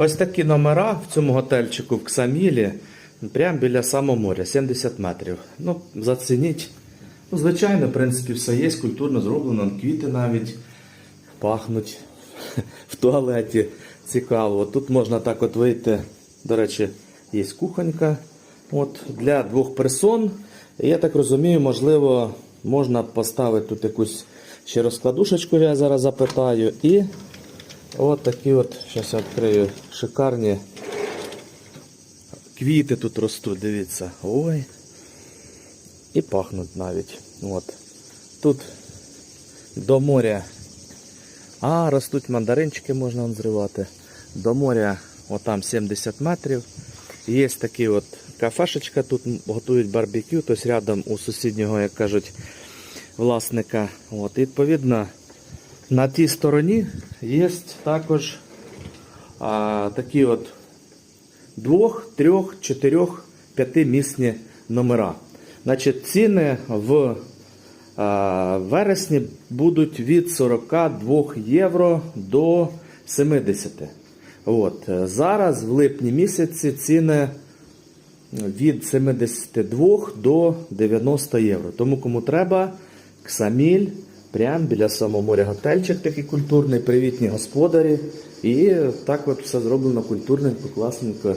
Ось такі номера в цьому готельчику в Ксамілі, прямо біля самого моря, 70 метрів. Ну, зацініть. Ну, звичайно, в принципі, все є, культурно зроблено, квіти навіть пахнуть в туалеті. Цікаво. Тут можна так от вийти. До речі, є кухонька. От, для двох персон. Я так розумію, можливо, можна поставити тут якусь ще розкладушечку, я зараз запитаю. І от такі от, зараз я відкрию, шикарні квіти тут ростуть, дивіться. Ой. І пахнуть навіть. От. Тут до моря. А, ростуть мандаринчики, можна вон зривати. До моря, отам 70 метрів. Є такі от кафешечка, тут готують барбекю, тобто рядом у сусіднього, як кажуть, власника. От, і, відповідно, на тій стороні є також а, такі от двох, трьох, чотирьох, п'ятимісні номера. Значить, ціни в а, вересні будуть від 42 євро до 70. От. Зараз в липні місяці ціни від 72 до 90 євро. Тому кому треба, Ксаміль, прямо біля самого моря готельчик такий культурний, привітні господарі. І так от все зроблено культурненько, класненько.